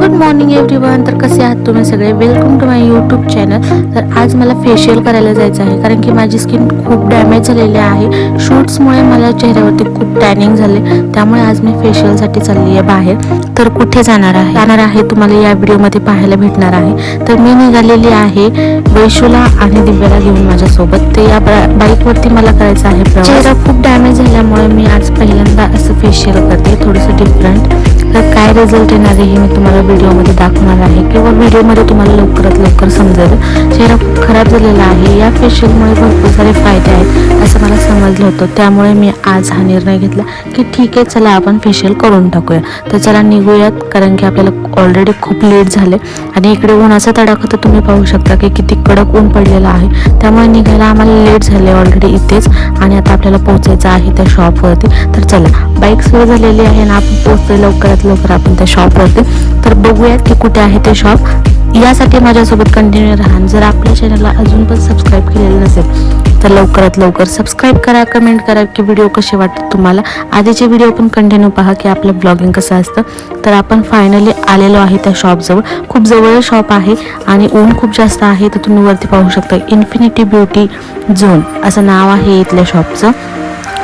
Good morning everyone तर कसे आहात तुम्ही सगळे? Welcome to my YouTube channel तर आज मला फेशियल करायला जायचं आहे कारण की माझी स्किन खूप डॅमेज झालेली आहे. शूट्समुळे मला चेहऱ्यावरती खूप टॅनिंग झाले. त्यामुळे आज मी फेशियलसाठी चालली आहे बाहेर. तर कुठे जाणार आहे? जाणार आहे तुम्हाला या व्हिडिओमध्ये पाहायला भेटणार आहे. तर मी निघालेली आहे वैशूला आणि दिव्याला घेऊन माझ्यासोबत. ते या बाईकवरती मला करायचं आहे प्रवास. चेहरा खूप डॅमेज झाल्यामुळे मी आज पहिल्यांदा असं फेशियल करते थोडंसं डिफरंट तर काय रिझल्ट येणार आहे हे मी तुम्हाला व्हिडिओमध्ये दाखवणार आहे. किंवा व्हिडिओमध्ये तुम्हाला लवकरात लवकर समजेल. चेहरा खराब झालेला आहे. या फेशियलमुळे भरपूर सारे फायदे आहेत असं मला समजलं होतं. त्यामुळे मी आज हा निर्णय घेतला की ठीक आहे चला आपण फेशियल करून टाकूया. तर चला निघूयात कारण की आपल्याला ऑलरेडी खूप लेट झाले. आणि इकडे उन्हाचा तडाखा तर तुम्ही पाहू शकता की किती कडक ऊन पडलेलं आहे. त्यामुळे निघायला आम्हाला लेट झाले ऑलरेडी इथेच. आणि आता आपल्याला पोहोचायचं आहे त्या शॉपवरती तर चला बाईक सुरू झालेली आहे ना आपण पोहोचतोय लवकरात लवकर आपण त्या शॉपवरती तर बघूयात की कुठे आहे ते शॉप यासाठी माझ्यासोबत कंटिन्यू राहा. जर आपल्या चॅनलला अजून पण सबस्क्राईब केलेलं नसेल तर लवकरात लवकर सबस्क्राईब करा कमेंट करा की व्हिडिओ कसे वाटतात तुम्हाला. आधीचे व्हिडिओ पण कंटिन्यू पहा की आपलं ब्लॉगिंग कसं असतं. तर आपण फायनली आलेलो आहे त्या शॉपजवळ खूप जवळ शॉप आहे आणि ऊन खूप जास्त आहे तर तुम्ही वरती पाहू शकता इन्फिनिटी ब्युटी झोन असं नाव आहे इथल्या शॉपचं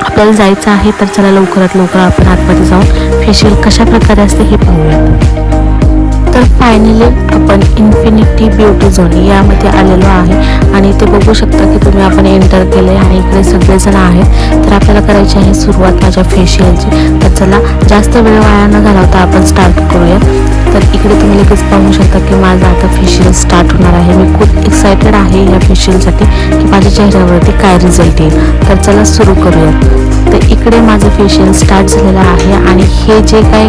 आपल्याला जायचं आहे तर चला लवकरात लवकर आपण आतमध्ये जाऊन फेशियल कशा प्रकारे असते हे पाहूया. तर फायनली आपण इन्फिनिटी ब्युटी झोन यामध्ये आलेलो आहे. आणि ते बघू शकता की तुम्ही आपण एंटर केले आणि इकडे सगळेजण आहेत. तर आपल्याला करायची आहे सुरुवात माझ्या फेशियलची तर चला जास्त वेळ वाया न घालवता आपण स्टार्ट करूया. तर इकडे तुम्ही लगेच पाहू शकता की माझं आता फेशियल स्टार्ट होणार आहे. मी खूप एक्सायटेड आहे या फेशियलसाठी की माझ्या चेहऱ्यावरती काय रिझल्ट येईल. तर चला सुरू करूया तर इकडे माझं फेशियल स्टार्ट झालेलं आहे आणि हे जे काही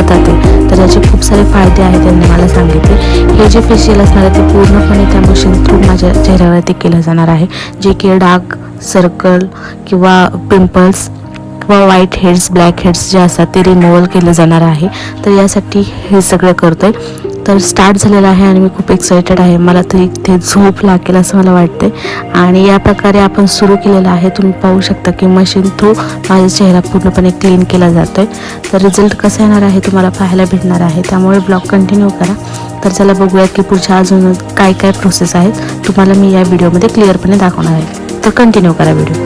करतात तर याचे खूप सारे फायदे आहेत त्यांनी मला सांगितले. हे जे फेशियल असणार आहे ते पूर्णपणे त्या मशीन थ्रू माझ्या चेहऱ्यावरती केलं जाणार आहे. जे की डार्क सर्कल किंवा पिंपल्स किंवा व्हाईट हेड्स ब्लॅक हेड्स जे असतात ते रिमूव्हल केलं जाणार आहे. तर यासाठी हे सगळं करतोय. तर स्टार्ट झालेला आहे आणि मी खूप एक्सायटेड आहे. मला तर इथे झोप लागेल असं मला वाटते आणि या प्रकारे आपण सुरू केलेलं आहे. तुम्ही पाहू शकता की मशीन थ्रू माझा चेहरा पूर्णपणे क्लीन केला जातोय. तर रिझल्ट कसा येणार आहे तुम्हाला पाहायला भेटणार आहे. त्यामुळे ब्लॉग कंटिन्यू करा. तर चला बघूयात की पुढच्या अजून काय काय प्रोसेस आहेत. तुम्हाला मी या व्हिडिओमध्ये क्लिअरपणे दाखवणार आहे. तर कंटिन्यू करा व्हिडिओ